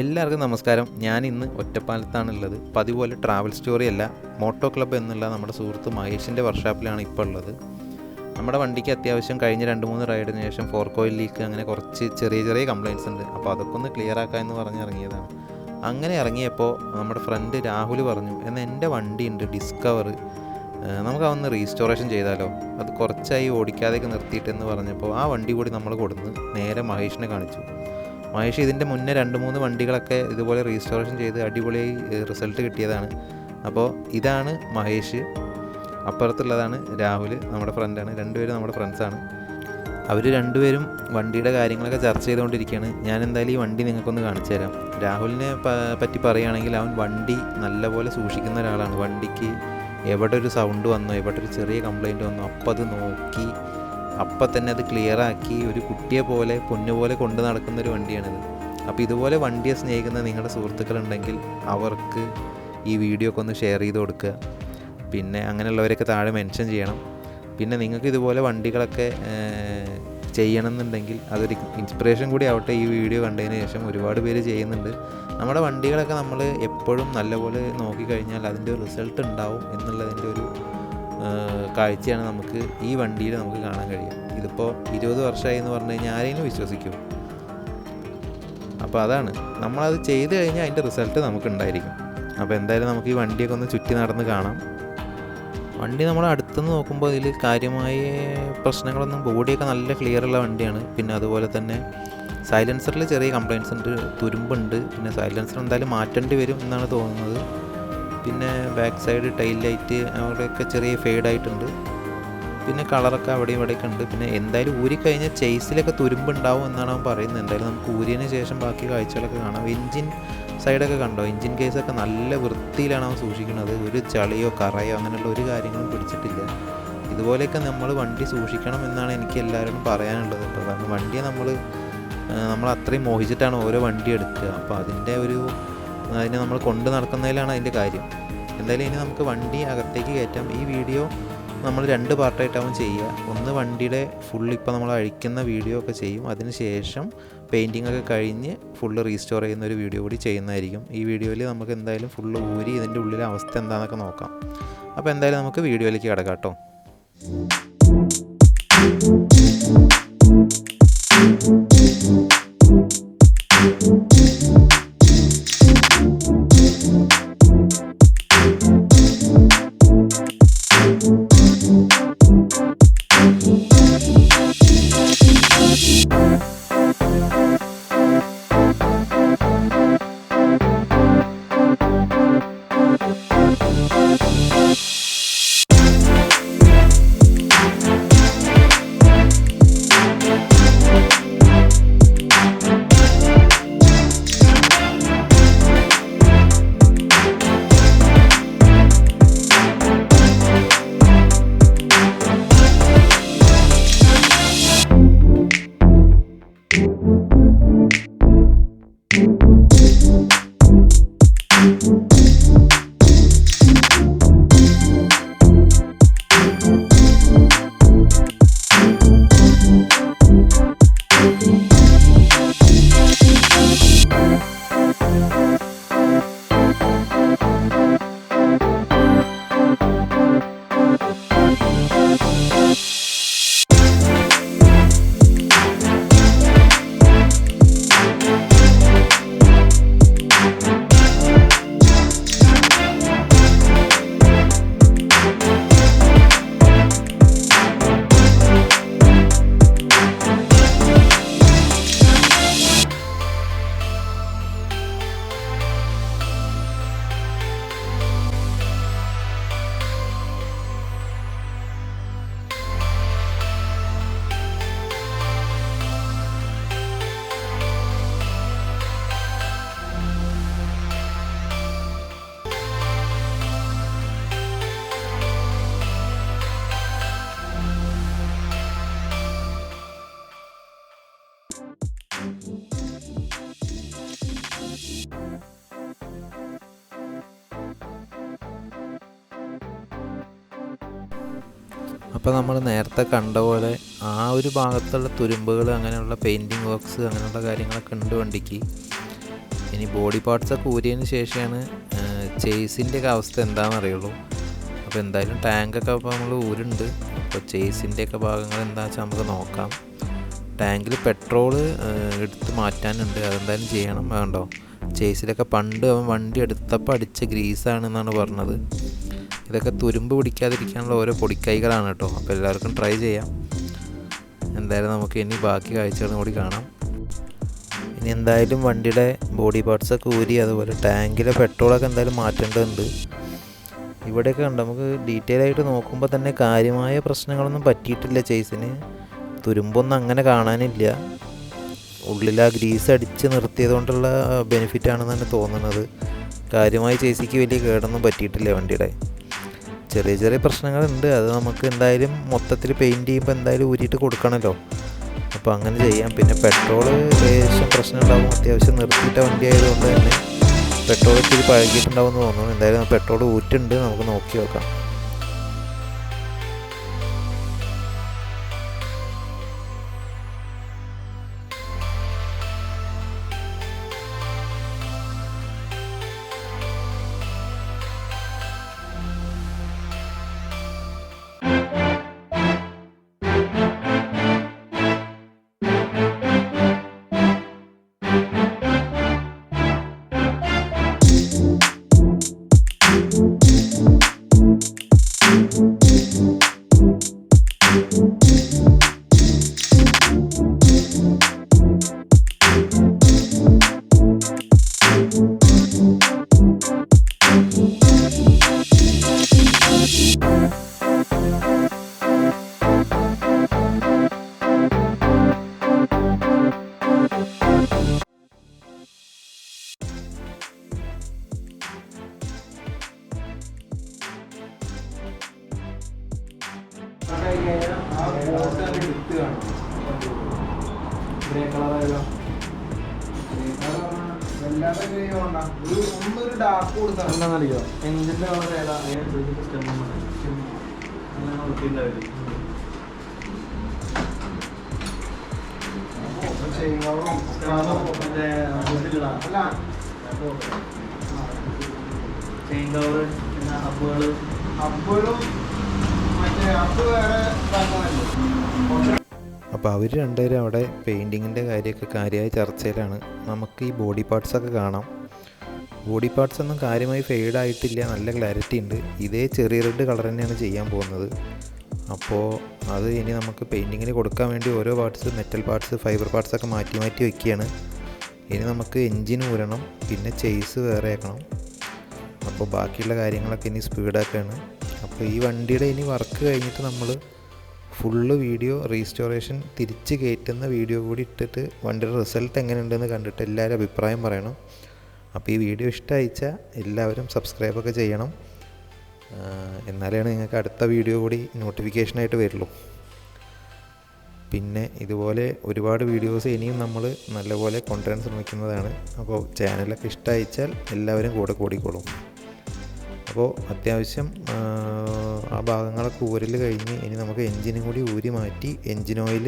എല്ലാവർക്കും നമസ്കാരം. ഞാൻ ഇന്ന് ഒറ്റപ്പാലത്താണുള്ളത്. പതിപോലെ ട്രാവൽ സ്റ്റോറി അല്ല മോട്ടോ ക്ലബ്ബ് എന്നുള്ള നമ്മുടെ സുഹൃത്ത് മഹേഷിന്റെ വർക്ക്ഷോപ്പിലാണ് ഇപ്പോൾ ഉള്ളത്. നമ്മുടെ വണ്ടിക്ക് അത്യാവശ്യം കഴിഞ്ഞ രണ്ട് മൂന്ന് റൈഡിന് ശേഷം ഫോർ കോയിൽ ലീക്ക് അങ്ങനെ കുറച്ച് ചെറിയ ചെറിയ കംപ്ലയിൻസ് ഉണ്ട്. അപ്പോൾ അതൊക്കെ ഒന്ന് ക്ലിയർ ആക്കാം എന്ന് പറഞ്ഞ് ഇറങ്ങിയതാണ്. അങ്ങനെ ഇറങ്ങിയപ്പോൾ നമ്മുടെ ഫ്രണ്ട് രാഹുൽ പറഞ്ഞു എന്നാൽ എന്റെ വണ്ടി ഉണ്ട് ഡിസ്കവർ നമുക്ക് അതൊന്ന് റീസ്റ്റോറേഷൻ ചെയ്താലോ? അത് കുറച്ചായി ഓടിക്കാതെയൊക്കെ നിർത്തിയിട്ടെന്ന് പറഞ്ഞപ്പോൾ ആ വണ്ടി കൂടി നമ്മൾ കൊടുന്ന് നേരെ മഹേഷിനെ കാണിച്ചു. മഹേഷ് ഇതിന്റെ മുന്നേ രണ്ട് മൂന്ന് വണ്ടികളൊക്കെ ഇതുപോലെ റീസ്റ്റോറേഷൻ ചെയ്ത് അടിപൊളിയായി റിസൾട്ട് കിട്ടിയതാണ്. അപ്പോൾ ഇതാണ് മഹേഷ്. അപ്പുറത്തുള്ളതാണ് രാഹുൽ നമ്മുടെ ഫ്രണ്ടാണ് രണ്ടുപേരും നമ്മുടെ ഫ്രണ്ട്സാണ് അവർ രണ്ടുപേരും വണ്ടിയുടെ കാര്യങ്ങളൊക്കെ ചർച്ച ചെയ്തുകൊണ്ടിരിക്കുകയാണ്. ഞാൻ എന്തായാലും ഈ വണ്ടി നിങ്ങൾക്കൊന്ന് കാണിച്ചു തരാം. രാഹുലിനെ പറ്റി പറയുകയാണെങ്കിൽ അവൻ വണ്ടി നല്ലപോലെ സൂക്ഷിക്കുന്ന ഒരാളാണ്. വണ്ടിക്ക് എവിടെ ഒരു സൗണ്ട് വന്നോ എവിടെ ഒരു ചെറിയ കംപ്ലൈന്റ് വന്നോ അപ്പോൾ അത് നോക്കി അപ്പം തന്നെ അത് ക്ലിയർ ആക്കി ഒരു കുട്ടിയെ പോലെ പൊന്നു പോലെ കൊണ്ടു നടക്കുന്ന ഒരു വണ്ടിയാണിത്. അപ്പോൾ ഇതുപോലെ വണ്ടിയെ സ്നേഹിക്കുന്ന നിങ്ങളുടെ സുഹൃത്തുക്കളുണ്ടെങ്കിൽ അവർക്ക് ഈ വീഡിയോ ഒക്കെ ഒന്ന് ഷെയർ ചെയ്ത് കൊടുക്കുക. പിന്നെ അങ്ങനെയുള്ളവരൊക്കെ താഴെ മെൻഷൻ ചെയ്യണം. പിന്നെ നിങ്ങൾക്ക് ഇതുപോലെ വണ്ടികളൊക്കെ ചെയ്യണം എന്നുണ്ടെങ്കിൽ അതൊരു ഇൻസ്പിറേഷൻ കൂടി ആവട്ടെ ഈ വീഡിയോ കണ്ടതിന് ശേഷം. ഒരുപാട് പേര് ചെയ്യുന്നുണ്ട്. നമ്മുടെ വണ്ടികളൊക്കെ നമ്മൾ എപ്പോഴും നല്ലപോലെ നോക്കിക്കഴിഞ്ഞാൽ അതിന്റെ റിസൾട്ട് ഉണ്ടാവും എന്നുള്ളതിന്റെ ഒരു കാഴ്ചയാണ് നമുക്ക് ഈ വണ്ടിയിൽ നമുക്ക് കാണാൻ കഴിയും ഇതിപ്പോൾ ഇരുപത് വർഷമായി എന്ന് പറഞ്ഞു കഴിഞ്ഞാൽ ആരെങ്കിലും വിശ്വസിക്കും. അപ്പോൾ അതാണ്. നമ്മളത് ചെയ്ത് കഴിഞ്ഞാൽ അതിന്റെ റിസൾട്ട് നമുക്ക് ഉണ്ടായിരിക്കും അപ്പോൾ എന്തായാലും നമുക്ക് ഈ വണ്ടിയൊക്കെ ഒന്ന് ചുറ്റി നടന്ന് കാണാം. വണ്ടി നമ്മൾ അടുത്തുനിന്ന് നോക്കുമ്പോൾ ഇതിൽ കാര്യമായ പ്രശ്നങ്ങളൊന്നും ബോഡിയൊക്കെ നല്ല ക്ലിയർ ഉള്ള വണ്ടിയാണ്. പിന്നെ അതുപോലെ തന്നെ സൈലൻസറിൽ ചെറിയ കംപ്ലയിൻസ് ഉണ്ട് തുരുമ്പുണ്ട്. പിന്നെ സൈലൻസർ എന്തായാലും മാറ്റേണ്ടി വരും എന്നാണ് തോന്നുന്നത്. പിന്നെ ബാക്ക് സൈഡ് ടൈൽ ലൈറ്റ് അവിടെയൊക്കെ ചെറിയ ഫെയ്ഡായിട്ടുണ്ട് പിന്നെ കളറൊക്കെ അവിടെ ഇവിടെയൊക്കെ ഉണ്ട്. പിന്നെ എന്തായാലും ഊരി ഊരിക്കഴിഞ്ഞാൽ ചെയ്സിലൊക്കെ തുരുമ്പുണ്ടാവും എന്നാണ് അവൻ പറയുന്നത്. എന്തായാലും നമുക്ക് ഊരിയതിന് ശേഷം ബാക്കി കാഴ്ചകളൊക്കെ കാണാം. എഞ്ചിൻ സൈഡൊക്കെ കണ്ടോ? എഞ്ചിൻ കേസൊക്കെ നല്ല വൃത്തിയിലാണ് അവൻ സൂക്ഷിക്കുന്നത്. ഒരു ചളിയോ കറയോ അങ്ങനെയുള്ള ഒരു കാര്യങ്ങളും പിടിച്ചിട്ടില്ല. ഇതുപോലെയൊക്കെ നമ്മൾ വണ്ടി സൂക്ഷിക്കണം എന്നാണ് എനിക്ക് എല്ലാവരോടും പറയാനുള്ളത്. കേട്ടോ കാരണം വണ്ടിയെ നമ്മൾ നമ്മൾ അത്രയും മോഹിച്ചിട്ടാണ് ഓരോ വണ്ടി എടുക്കുക. അപ്പോൾ അതിന്റെ ഒരു അതിനെ നമ്മൾ കൊണ്ട് നടക്കുന്നതിലാണ് അതിന്റെ കാര്യം. എന്തായാലും ഇനി നമുക്ക് വണ്ടി അകത്തേക്ക് കയറ്റാം. ഈ വീഡിയോ നമ്മൾ രണ്ട് പാർട്ടായിട്ടാവും ചെയ്യുക. ഒന്ന് വണ്ടിയുടെ ഫുൾ ഇപ്പോൾ നമ്മൾ അഴിക്കുന്ന വീഡിയോ ഒക്കെ ചെയ്യും. അതിനുശേഷം പെയിന്റിംഗ് ഒക്കെ കഴിഞ്ഞ് ഫുള്ള് റീസ്റ്റോർ ചെയ്യുന്ന ഒരു വീഡിയോ കൂടി ചെയ്യുന്നതായിരിക്കും. ഈ വീഡിയോയിൽ നമുക്ക് എന്തായാലും ഫുള്ള് ഊരി ഇതിന്റെ ഉള്ളിലെ അവസ്ഥ എന്താണെന്നൊക്കെ നോക്കാം. അപ്പോൾ എന്തായാലും നമുക്ക് വീഡിയോയിലേക്ക് കിടക്കാം കേട്ടോ. അപ്പോൾ നമ്മൾ നേരത്തെ കണ്ട പോലെ ആ ഒരു ഭാഗത്തുള്ള തുരുമ്പുകൾ അങ്ങനെയുള്ള പെയിന്റിങ് വർക്ക്സ് അങ്ങനെയുള്ള കാര്യങ്ങളൊക്കെ ഉണ്ട് വണ്ടിക്ക്. ഇനി ബോഡി പാർട്സൊക്കെ ഊരിയതിന് ശേഷമാണ് ചേസിന്റെ ഒക്കെ അവസ്ഥ എന്താണെന്ന് അറിയുള്ളൂ അപ്പോൾ എന്തായാലും ടാങ്കൊക്കെ അപ്പോൾ നമ്മൾ ഊരുണ്ട്. അപ്പോൾ ചേസിന്റെ ഒക്കെ ഭാഗങ്ങൾ എന്താ വെച്ചാൽ നമുക്ക് നോക്കാം. ടാങ്കിൽ പെട്രോൾ എടുത്ത് മാറ്റാനുണ്ട്. അതെന്തായാലും ചെയ്യണം. വേണ്ടോ? ചേസിലൊക്കെ പണ്ട് അവൻ വണ്ടി എടുത്തപ്പോൾ അടിച്ച ഗ്രീസാണെന്നാണ് പറഞ്ഞത്. ഇതൊക്കെ തുരുമ്പ് പിടിക്കാതിരിക്കാനുള്ള ഓരോ പൊടിക്കൈകളാണ് കേട്ടോ. അപ്പോൾ എല്ലാവർക്കും ട്രൈ ചെയ്യാം. എന്തായാലും നമുക്ക് ഇനി ബാക്കി കാഴ്ചകളും കൂടി കാണാം. ഇനി എന്തായാലും വണ്ടിയുടെ ബോഡി പാർട്സൊക്കെ ഊരി അതുപോലെ ടാങ്കിലെ പെട്രോളൊക്കെ എന്തായാലും മാറ്റേണ്ടതുണ്ട്. ഇവിടെയൊക്കെ ഉണ്ട് നമുക്ക് ഡീറ്റെയിൽ ആയിട്ട് നോക്കുമ്പോൾ തന്നെ കാര്യമായ പ്രശ്നങ്ങളൊന്നും പറ്റിയിട്ടില്ല ചേസിന് തുരുമ്പൊന്നും അങ്ങനെ കാണാനില്ല. ഉള്ളിൽ ആ ഗ്രീസ് അടിച്ച് നിർത്തിയത് കൊണ്ടുള്ള തന്നെ തോന്നുന്നത്. കാര്യമായി ചേസിക്ക് വലിയ കേടൊന്നും പറ്റിയിട്ടില്ല വണ്ടിയുടെ. ചെറിയ ചെറിയ പ്രശ്നങ്ങളുണ്ട്. അത് നമുക്ക് എന്തായാലും മൊത്തത്തിൽ പെയിന്റ് ചെയ്യുമ്പോൾ എന്തായാലും ഊരിയിട്ട് കൊടുക്കണമല്ലോ അപ്പോൾ അങ്ങനെ ചെയ്യാം. പിന്നെ പെട്രോൾ ഏകദേശം പ്രശ്നം ഉണ്ടാകും അത്യാവശ്യം നിർത്തിയിട്ട വണ്ടി ആയതുകൊണ്ട് തന്നെ പെട്രോൾ ഇത്തിരി പഴകിയിട്ടുണ്ടാവും എന്ന് തോന്നുന്നു. എന്തായാലും പെട്രോൾ ഊറ്റുണ്ട്. നമുക്ക് നോക്കി നോക്കാം. എന്താണെന്നറിയോ? എഞ്ചിന്റെ കളർ ഏതാ? അതിനനുസരിച്ച് സ്റ്റെമ്മും അങ്ങനെ മറ്റേ. അല്ല. ചെയിൻ കവർ പിന്നെ ഹബ്ബുകൾ മറ്റേ വേറെ അപ്പോൾ അവർ രണ്ടുപേരും അവിടെ പെയിന്റിങ്ങിന്റെ കാര്യമൊക്കെ കാര്യമായ ചർച്ചയിലാണ്. നമുക്ക് ഈ ബോഡി പാർട്സൊക്കെ കാണാം. ബോഡി പാർട്സ് ഒന്നും കാര്യമായി ഫെയ്ഡ് ആയിട്ടില്ല. നല്ല ക്ലാരിറ്റി ഉണ്ട്. ഇതേ ചെറിയ റെഡ് കളർ തന്നെയാണ് ചെയ്യാൻ പോകുന്നത്. അപ്പോൾ അത് ഇനി നമുക്ക് പെയിന്റിങ്ങിന് കൊടുക്കാൻ വേണ്ടി ഓരോ പാർട്സ് മെറ്റൽ പാർട്സ് ഫൈബർ പാർട്സൊക്കെ മാറ്റി മാറ്റി വയ്ക്കുകയാണ് ഇനി നമുക്ക് എൻജിൻ ഊരണം പിന്നെ ചെയ്സ് വേറെ ആക്കണം. അപ്പോൾ ബാക്കിയുള്ള കാര്യങ്ങളൊക്കെ ഇനി സ്പീഡാക്കുകയാണ് അപ്പോൾ ഈ വണ്ടിയുടെ ഇനി വർക്ക് കഴിഞ്ഞിട്ട് നമ്മൾ ഫുള്ള് വീഡിയോ റീസ്റ്റോറേഷൻ തിരിച്ച് കയറ്റുന്ന വീഡിയോ കൂടി ഇട്ടിട്ട് വണ്ടിയുടെ റിസൾട്ട് എങ്ങനെയുണ്ടെന്ന് കണ്ടിട്ട് എല്ലാവരും അഭിപ്രായം പറയണം. അപ്പോൾ ഈ വീഡിയോ ഇഷ്ടമായിച്ചാൽ എല്ലാവരും സബ്സ്ക്രൈബൊക്കെ ചെയ്യണം. എന്നാലേ നിങ്ങൾക്ക് അടുത്ത വീഡിയോ കൂടി നോട്ടിഫിക്കേഷനായിട്ട് വരുള്ളൂ. പിന്നെ ഇതുപോലെ ഒരുപാട് വീഡിയോസ് ഇനിയും നമ്മൾ നല്ലപോലെ കൊണ്ടുവരാൻ ശ്രമിക്കുന്നതാണ്. അപ്പോൾ ചാനലൊക്കെ ഇഷ്ടമായിച്ചാൽ എല്ലാവരും കൂടെ കൂടിക്കോളും. അപ്പോൾ അത്യാവശ്യം ആ, ഭാഗങ്ങളൊക്കെ ഊരൽ കഴിഞ്ഞ് ഇനി നമുക്ക് എൻജിനും കൂടി ഊരി മാറ്റി എൻജിൻ ഓയിൽ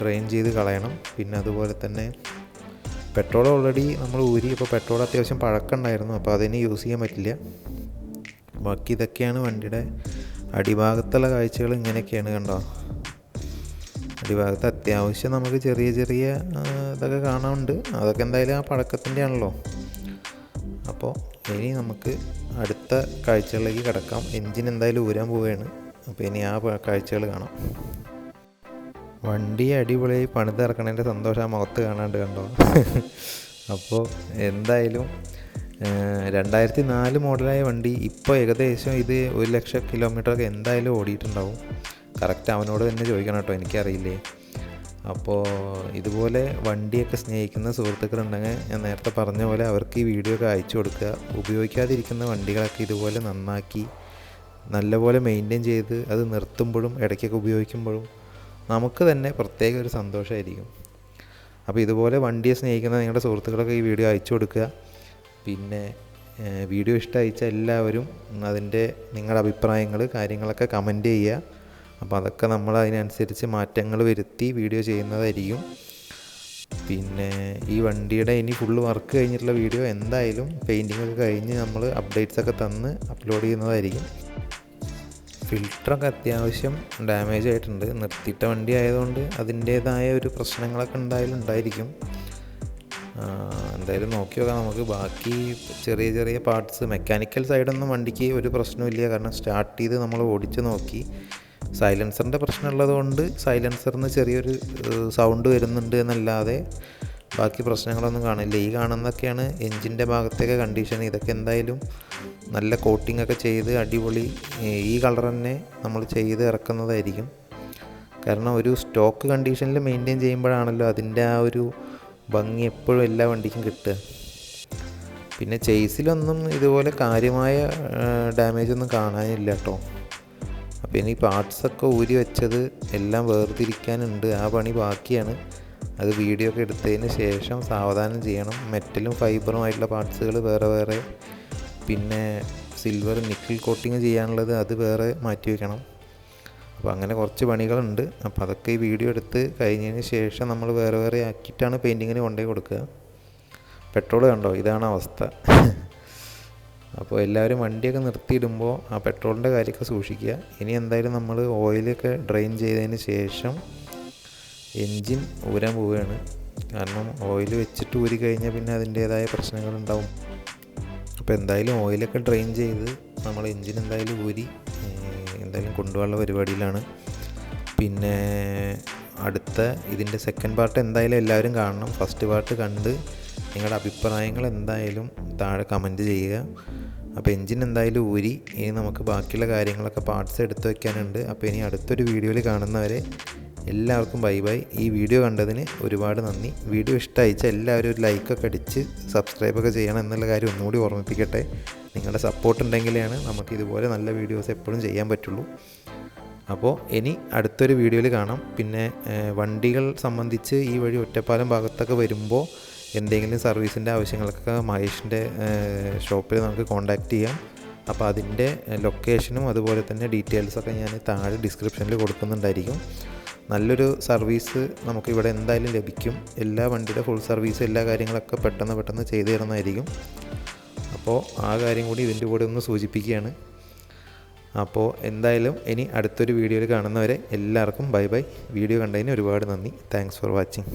ഡ്രെയിൻ ചെയ്ത് കളയണം. പിന്നെ അതുപോലെ തന്നെ പെട്രോൾ ഓൾറെഡി നമ്മൾ ഊരി ഇപ്പോൾ പെട്രോൾ അത്യാവശ്യം പഴക്കമുണ്ടായിരുന്നു അപ്പോൾ അതിന് യൂസ് ചെയ്യാൻ പറ്റില്ല. ബാക്കി ഇതൊക്കെയാണ് വണ്ടിയുടെ അടിഭാഗത്തുള്ള കാഴ്ചകൾ ഇങ്ങനെയൊക്കെയാണ് കണ്ടോ. അടിഭാഗത്ത് അത്യാവശ്യം നമുക്ക് ചെറിയ ചെറിയ ഇതൊക്കെ കാണാനുണ്ട്. അതൊക്കെ എന്തായാലും ആ പഴക്കത്തിന്റെ ആണല്ലോ. അപ്പോൾ ഇനി നമുക്ക് അടുത്ത കാഴ്ചകളിലേക്ക് കിടക്കാം. എൻജിൻ എന്തായാലും ഊരാൻ പോവുകയാണ്. അപ്പോൾ ഇനി ആ കാഴ്ചകൾ കാണാം. വണ്ടി അടിപൊളിയായി പണിതിറക്കണതിന്റെ സന്തോഷം ആ മുഖത്ത് കാണാണ്ട് കണ്ടോ? അപ്പോൾ എന്തായാലും രണ്ടായിരത്തി നാല് മോഡലായ വണ്ടി ഇപ്പോൾ ഏകദേശം ഇത് ഒരു ലക്ഷം കിലോമീറ്ററൊക്കെ എന്തായാലും ഓടിയിട്ടുണ്ടാവും. കറക്റ്റ് അവനോട് തന്നെ ചോദിക്കണം കേട്ടോ എനിക്കറിയില്ലേ? അപ്പോൾ ഇതുപോലെ വണ്ടിയൊക്കെ സ്നേഹിക്കുന്ന സുഹൃത്തുക്കളുണ്ടെങ്കിൽ ഞാൻ നേരത്തെ പറഞ്ഞ പോലെ അവർക്ക് ഈ വീഡിയോ ഒക്കെ അയച്ചു കൊടുക്കുക. ഉപയോഗിക്കാതിരിക്കുന്ന വണ്ടികളൊക്കെ ഇതുപോലെ നന്നാക്കി നല്ലപോലെ മെയിന്റെയിൻ ചെയ്ത് അത് നിർത്തുമ്പോഴും ഇടയ്ക്കൊക്കെ ഉപയോഗിക്കുമ്പോഴും നമുക്ക് തന്നെ പ്രത്യേക ഒരു സന്തോഷമായിരിക്കും. അപ്പോൾ ഇതുപോലെ വണ്ടിയെ സ്നേഹിക്കുന്ന നിങ്ങളുടെ സുഹൃത്തുക്കളൊക്കെ ഈ വീഡിയോ അയച്ചു കൊടുക്കുക. പിന്നെ വീഡിയോ വീഡിയോ അയച്ച എല്ലാവരും അതിന്റെ നിങ്ങളുടെ അഭിപ്രായങ്ങൾ കാര്യങ്ങളൊക്കെ കമന്റ് ചെയ്യുക. അപ്പോൾ അതൊക്കെ നമ്മൾ അതിനനുസരിച്ച് മാറ്റങ്ങൾ വരുത്തി വീഡിയോ ചെയ്യുന്നതായിരിക്കും. പിന്നെ ഈ വണ്ടിയുടെ ഇനി ഫുള്ള് വർക്ക് കഴിഞ്ഞിട്ടുള്ള വീഡിയോ എന്തായാലും പെയിന്റിംഗ് ഒക്കെ കഴിഞ്ഞ് നമ്മൾ അപ്ഡേറ്റ്സ് ഒക്കെ തന്ന് അപ്ലോഡ് ചെയ്യുന്നതായിരിക്കും. ഫിൽറ്ററൊക്കെ അത്യാവശ്യം ഡാമേജ് ആയിട്ടുണ്ട്. നിർത്തിയിട്ട വണ്ടി ആയതുകൊണ്ട് അതിന്റേതായ ഒരു പ്രശ്നങ്ങളൊക്കെ എന്തായാലും ഉണ്ടായിരിക്കും. എന്തായാലും നോക്കി നോക്കാം. നമുക്ക് ബാക്കി ചെറിയ ചെറിയ പാർട്സ് മെക്കാനിക്കൽ സൈഡൊന്നും വണ്ടിക്ക് ഒരു പ്രശ്നമില്ല കാരണം സ്റ്റാർട്ട് ചെയ്ത് നമ്മൾ ഓടിച്ച് നോക്കി. സൈലൻസറിന്റെ പ്രശ്നമുള്ളത് കൊണ്ട് സൈലൻസറിന് ചെറിയൊരു സൗണ്ട് വരുന്നുണ്ട് എന്നല്ലാതെ ബാക്കി പ്രശ്നങ്ങളൊന്നും കാണില്ല. ഈ കാണുന്നതൊക്കെയാണ് എൻജിന്റെ ഭാഗത്തേക്ക് കണ്ടീഷൻ. ഇതൊക്കെ എന്തായാലും നല്ല കോട്ടിംഗ് ഒക്കെ ചെയ്ത് അടിപൊളി ഈ കളർ തന്നെ നമ്മൾ ചെയ്ത് ഇറക്കുന്നതായിരിക്കും. കാരണം ഒരു സ്റ്റോക്ക് കണ്ടീഷനിൽ മെയിന്റെയിൻ ചെയ്യുമ്പോഴാണല്ലോ അതിന്റെ ആ ഒരു ഭംഗി എപ്പോഴും എല്ലാ വണ്ടിക്കും കിട്ടുക. പിന്നെ ചെയ്സിലൊന്നും ഇതുപോലെ കാര്യമായ ഡാമേജ് ഒന്നും കാണാനില്ല കേട്ടോ. അപ്പോൾ ഇനി പാർട്സൊക്കെ ഊരി വെച്ചത് എല്ലാം വേർതിരിക്കാനുണ്ട്. ആ പണി ബാക്കിയാണ്. അത് വീഡിയോ ഒക്കെ എടുത്തതിന് ശേഷം സാവധാനം ചെയ്യണം. മെറ്റലും ഫൈബറും ആയിട്ടുള്ള പാർട്സുകൾ വേറെ വേറെ. പിന്നെ സിൽവർ നിക്കിൾ കോട്ടിങ് ചെയ്യാനുള്ളത് അത് വേറെ മാറ്റി വയ്ക്കണം അപ്പോൾ അങ്ങനെ കുറച്ച് പണികളുണ്ട്. അപ്പോൾ അതൊക്കെ ഈ വീഡിയോ എടുത്ത് കഴിഞ്ഞതിന് ശേഷം നമ്മൾ വേറെ വേറെ ആക്കിയിട്ടാണ് പെയിന്റിങ്ങിന് കൊണ്ടുപോയി കൊടുക്കുക. പെട്രോൾ കണ്ടോ? ഇതാണ് അവസ്ഥ. അപ്പോൾ എല്ലാവരും വണ്ടിയൊക്കെ നിർത്തിയിടുമ്പോൾ ആ പെട്രോളിന്റെ കാര്യമൊക്കെ സൂക്ഷിക്കുക. ഇനി എന്തായാലും നമ്മൾ ഓയിലൊക്കെ ഡ്രെയിൻ ചെയ്തതിന് ശേഷം എൻജിൻ ഊരാൻ പോവുകയാണ്. കാരണം ഓയിൽ വെച്ചിട്ട് ഊരി കഴിഞ്ഞാൽ പിന്നെ അതിന്റേതായ പ്രശ്നങ്ങളുണ്ടാവും. അപ്പോൾ എന്തായാലും ഓയിലൊക്കെ ഡ്രെയിൻ ചെയ്ത് നമ്മൾ എൻജിൻ എന്തായാലും ഊരി എന്തായാലും കൊണ്ടുപോകാനുള്ള പരിപാടിയിലാണ്. പിന്നെ അടുത്ത ഇതിന്റെ സെക്കൻഡ് പാർട്ട് എന്തായാലും എല്ലാവരും കാണണം. ഫസ്റ്റ് പാർട്ട് കണ്ട് നിങ്ങളുടെ അഭിപ്രായങ്ങൾ എന്തായാലും താഴെ കമന്റ് ചെയ്യുക. അപ്പോൾ എൻജിൻ എന്തായാലും ഊരി ഇനി നമുക്ക് ബാക്കിയുള്ള കാര്യങ്ങളൊക്കെ പാർട്സ് എടുത്ത് വയ്ക്കാനുണ്ട് അപ്പോൾ ഇനി അടുത്തൊരു വീഡിയോയിൽ കാണുന്നവരെ എല്ലാവർക്കും ബൈ ബൈ ഈ വീഡിയോ കണ്ടതിന് ഒരുപാട് നന്ദി. വീഡിയോ ഇഷ്ടമായിച്ച എല്ലാവരും ഒരു ലൈക്കൊക്കെ അടിച്ച് സബ്സ്ക്രൈബൊക്കെ ചെയ്യണം എന്നുള്ള കാര്യം ഒന്നുകൂടി ഓർമ്മിപ്പിക്കട്ടെ. നിങ്ങളുടെ സപ്പോർട്ട് ഉണ്ടെങ്കിലാണ് നമുക്ക് ഇതുപോലെ നല്ല വീഡിയോസ് എപ്പോഴും ചെയ്യാൻ പറ്റുള്ളൂ. അപ്പോൾ ഇനി അടുത്തൊരു വീഡിയോയിൽ കാണാം. പിന്നെ വണ്ടികൾ സംബന്ധിച്ച് ഈ വഴി ഒറ്റപ്പാലം ഭാഗത്തൊക്കെ വരുമ്പോൾ എന്തെങ്കിലും സർവീസിന്റെ ആവശ്യങ്ങൾക്കൊക്കെ മഹേഷിന്റെ ഷോപ്പിൽ നമുക്ക് കോൺടാക്റ്റ് ചെയ്യാം. അപ്പോൾ അതിന്റെ ലൊക്കേഷനും അതുപോലെ തന്നെ ഡീറ്റെയിൽസൊക്കെ ഞാൻ താഴെ ഡിസ്ക്രിപ്ഷനിൽ കൊടുക്കുന്നുണ്ടായിരിക്കും. നല്ലൊരു സർവീസ് നമുക്ക് ഇവിടെ എന്തായാലും ലഭിക്കും. എല്ലാ വണ്ടിയുടെ ഫുൾ സർവീസ് എല്ലാ കാര്യങ്ങളൊക്കെ പെട്ടെന്ന് പെട്ടെന്ന് ചെയ്തു തരുന്നതായിരിക്കും. അപ്പോൾ ആ കാര്യം കൂടി ഇതിന്റെ കൂടെ ഒന്ന് സൂചിപ്പിക്കുകയാണ്. അപ്പോൾ എന്തായാലും ഇനി അടുത്തൊരു വീഡിയോയിൽ കാണുന്നവരെ എല്ലാവർക്കും ബൈ ബൈ. വീഡിയോ കണ്ടതിന് ഒരുപാട് നന്ദി. Thanks for watching.